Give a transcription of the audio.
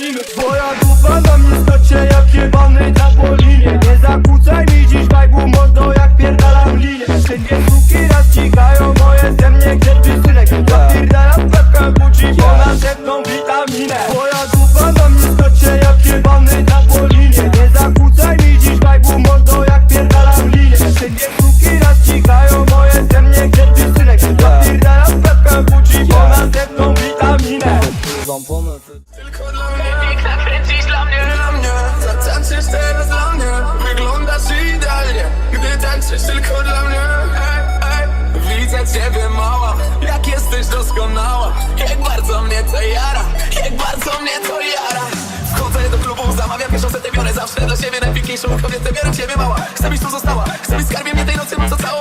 porobimy Twoja dupa na mnie skacze jak jebany trampolinie Nie zakłócaj mi dziś wajbu mordo jak pierdalam linię dwie suki raz cikają, bo jestem nie grzeczny synek. Zapierdalam pepkę buci, bo na szepną witaminę. Twoja dupa na mnie skacze jak jebany trampolinie Nie zakłócaj mi dziś wajbu mordo jak pierdalam linię dwie suki raz cikają, bo jestem nie grzeczny synek. Zapierdalam pepkę buci, bo na szepną witaminę. Tylko ciebie mała. Jak jesteś doskonała Jak bardzo mnie to jara Jak bardzo mnie to jara. Wchodzę do klubu, zamawiam pierwszą setę Biorę zawsze dla siebie. Najpiękniejszą kobietę Biorę ciebie mała. Chcę byś tu została Chcę być skarbie mnie tej nocy, no co całą